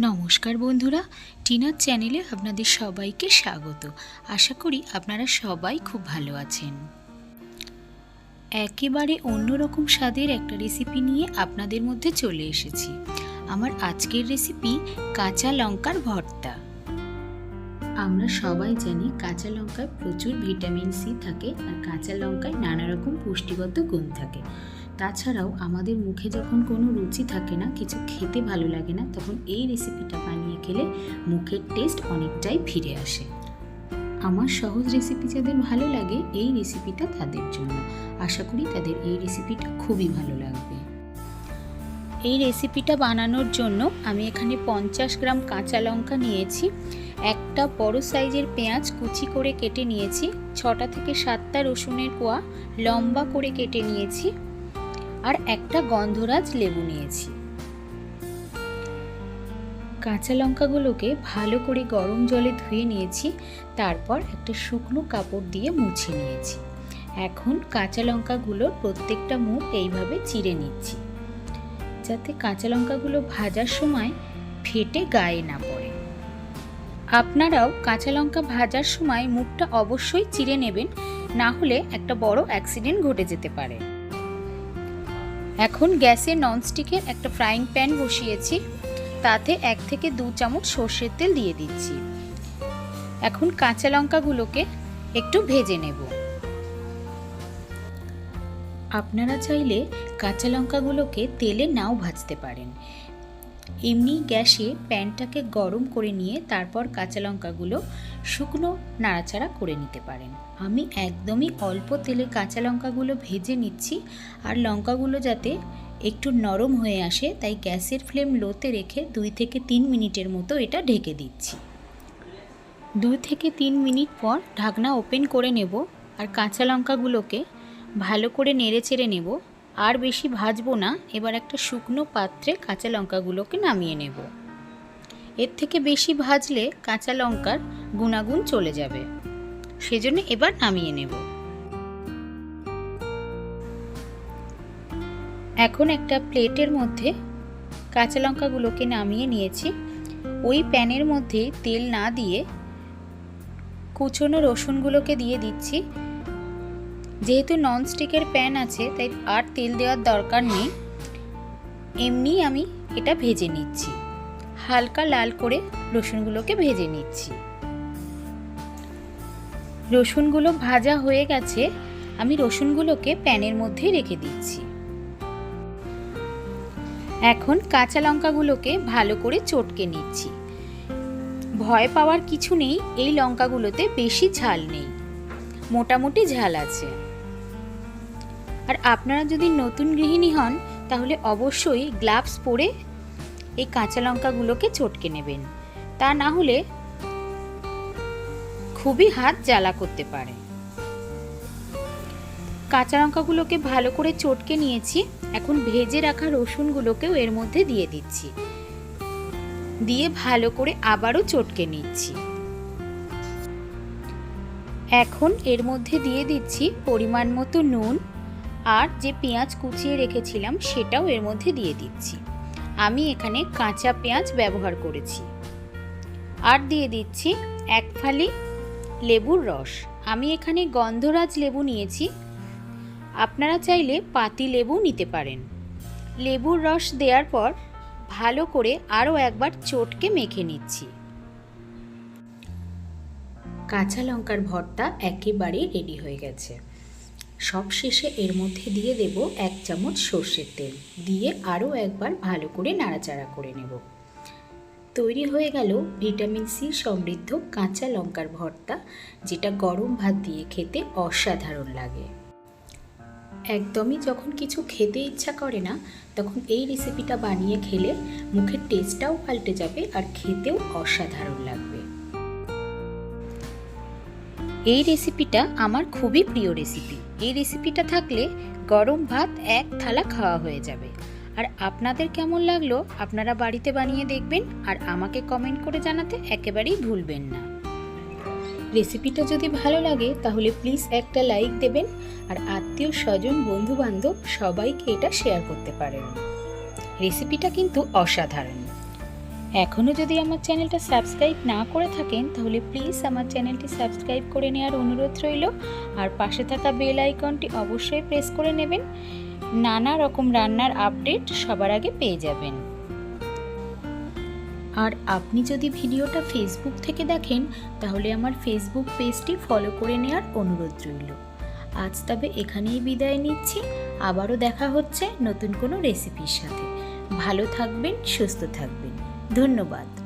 নমস্কার বন্ধুরা, টিনার চ্যানেলে আপনাদের সবাইকে স্বাগত। আশা করি আপনারা সবাই খুব ভালো আছেন। একেবারে অন্যরকম স্বাদের একটা রেসিপি নিয়ে আপনাদের মধ্যে চলে এসেছি। আমার আজকের রেসিপি কাঁচা লঙ্কার ভর্তা। আমরা সবাই জানি কাঁচা লঙ্কায় প্রচুর ভিটামিন সি থাকে আর কাঁচা লঙ্কায় নানা রকম পুষ্টিগত গুণ থাকে। তাছাড়াও আমাদের মুখে যখন কোনো রুচি থাকে না, কিছু খেতে ভালো লাগে না, তখন এই রেসিপিটা বানিয়ে খেলে মুখের টেস্ট অনেকটাই ফিরে আসে। আমার সহজ রেসিপি যাদের ভালো লাগে, এই রেসিপিটা তাদের জন্য। আশা করি তাদের এই রেসিপিটা খুবই ভালো লাগবে। এই রেসিপিটা বানানোর জন্য আমি এখানে পঞ্চাশ গ্রাম কাঁচা লঙ্কা নিয়েছি, একটা বড় সাইজের পেঁয়াজ কুচি করে কেটে নিয়েছি, ছটা থেকে সাতটা রসুনের কোয়া লম্বা করে কেটে নিয়েছি আর একটা গন্ধরাজ লেবু নিয়েছি। কাঁচা লঙ্কাগুলোকে ভালো করে গরম জলে ধুয়ে নিয়েছি, তারপর একটা শুকনো কাপড় দিয়ে মুছে নিয়েছি। এখন কাঁচা লঙ্কাগুলোর প্রত্যেকটা মুখ এইভাবে চিড়ে নিচ্ছি, যাতে কাঁচা লঙ্কাগুলো ভাজার সময় ফেটে গায়ে না পড়ে। আপনারাও কাঁচা লঙ্কা ভাজার সময় মুখটা অবশ্যই চিড়ে নেবেন, না হলে একটা বড় অ্যাক্সিডেন্ট ঘটে যেতে পারে। এখন গ্যাসে ননস্টিকের একটা ফ্রাইং প্যান বসিয়েছি। তাতে এক থেকে দু চামচ সর্ষের তেল দিয়ে দিচ্ছি। এখন কাঁচা লঙ্কাগুলোকে একটু ভেজে নেব। আপনারা চাইলে কাঁচা লঙ্কাগুলোকে তেলে নাও ভাজতে পারেন। এমনি গ্যাসে প্যানটাকে গরম করে নিয়ে তারপর কাঁচা লঙ্কাগুলো শুকনো নাড়াচাড়া করে নিতে পারেন। আমি একদমই অল্প তেলে কাঁচা লঙ্কাগুলো ভেজে নিচ্ছি আর লঙ্কাগুলো যাতে একটু নরম হয়ে আসে, তাই গ্যাসের ফ্লেম লোতে রেখে দুই থেকে তিন মিনিটের মতো এটা ঢেকে দিচ্ছি। দুই থেকে তিন মিনিট পর ঢাকনা ওপেন করে নেব আর কাঁচা লঙ্কাগুলোকে ভালো করে নেড়ে চেড়ে নেব। আর বেশি ভাজবো না, এবার একটা শুকনো পাত্রে কাঁচা লঙ্কাগুলোকে নামিয়ে নেব। এর থেকে বেশি ভাজলে কাঁচা লঙ্কার গুণাগুণ চলে যাবে। সেজন্য এবার নামিয়ে নেব। এখন একটা প্লেটের মধ্যে কাঁচা লঙ্কাগুলোকে নামিয়ে নিয়েছি। ওই প্যানের মধ্যে তেল না দিয়ে কুচনো রসুনগুলোকে দিয়ে দিচ্ছি। যেহেতু ননস্টিকের প্যান আছে, তাই আর তেল দেওয়ার দরকার নেই। এমনি আমি এটা ভেজে নিচ্ছি। হালকা লাল করে রসুনগুলোকে ভেজে নিচ্ছি। রসুনগুলো ভাজা হয়ে গেছে, আমি রসুনগুলোকে প্যানের মধ্যে রেখে দিচ্ছি। এখন কাঁচা লঙ্কাগুলোকে ভালো করে চটকে নিচ্ছি। ভয় পাওয়ার কিছু নেই, এই লঙ্কাগুলোতে বেশি ঝাল নেই। মোটামুটি ঝাল আছে। আর আপনারা যদি নতুন গৃহিণী হন, তাহলে অবশ্যই গ্লাভস পরে এই কাঁচা লঙ্কাগুলোকে চটকে নেবেন। তা না হলে খুবই হাত জ্বালা করতে পারে। কাঁচা লঙ্কাগুলোকে ভালো করে চটকে নিয়েছি। এখন ভেজে রাখা রসুনগুলোকেও এর মধ্যে দিয়ে দিচ্ছি। দিয়ে ভালো করে আবারও চটকে নিচ্ছি। এখন এর মধ্যে দিয়ে দিচ্ছি পরিমাণ মতো নুন। আর যে পেঁয়াজ কুচিয়ে রেখেছিলাম সেটাও এর মধ্যে দিয়ে দিচ্ছি। আমি এখানে কাঁচা পেঁয়াজ ব্যবহার করেছি। আর দিয়ে দিচ্ছি এক ফালি লেবুর রস। আমি এখানে গন্ধরাজ লেবু নিয়েছি। আপনারা চাইলে পাতি লেবু নিতে পারেন। লেবুর রস দেওয়ার পর ভালো করে আরও একবার চটকে মেখে নিচ্ছি। কাঁচা লঙ্কার ভর্তা একেবারেই রেডি হয়ে গেছে। সব শেষে এর মধ্যে দিয়ে দেব এক চামচ সর্ষের তেল। দিয়ে আরও একবার ভালো করে নাড়াচাড়া করে নেব। তৈরি হয়ে গেল ভিটামিন সি সমৃদ্ধ কাঁচা লঙ্কার ভর্তা, যেটা গরম ভাত দিয়ে খেতে অসাধারণ লাগে। একদমই যখন কিছু খেতে ইচ্ছা করে না, তখন এই রেসিপিটা বানিয়ে খেলে মুখের টেস্টটাও পাল্টে যাবে আর খেতেও অসাধারণ লাগবে। এই রেসিপিটা আমার খুবই প্রিয় রেসিপি। এই রেসিপিটা থাকলে গরম ভাত এক থালা খাওয়া হয়ে যাবে। আর আপনাদের কেমন লাগল আপনারা বাড়িতে বানিয়ে দেখবেন আর আমাকে কমেন্ট করে জানাতে একেবারেই ভুলবেন না। রেসিপিটা যদি ভালো লাগে তাহলে প্লিজ একটা লাইক দেবেন আর আত্মীয় স্বজন বন্ধু বান্ধব সবাইকে এটা শেয়ার করতে পারেন। রেসিপিটা কিন্তু অসাধারণ। এখনও যদি আমার চ্যানেলটা সাবস্ক্রাইব না করে থাকেন, তাহলে প্লিজ আমার চ্যানেলটি সাবস্ক্রাইব করে নেওয়ার অনুরোধ রইল। আর পাশে থাকা বেল আইকনটি অবশ্যই প্রেস করে নেবেন। নানা রকম রান্নার আপডেট সবার আগে পেয়ে যাবেন। আর আপনি যদি ভিডিওটা ফেসবুক থেকে দেখেন, তাহলে আমার ফেসবুক পেজটি ফলো করে নেওয়ার অনুরোধ রইল। আজ তবে এখানেই বিদায় নিচ্ছি। আবারও দেখা হচ্ছে নতুন কোনো রেসিপির সাথে। ভালো থাকবেন, সুস্থ থাকবেন। ধন্যবাদ।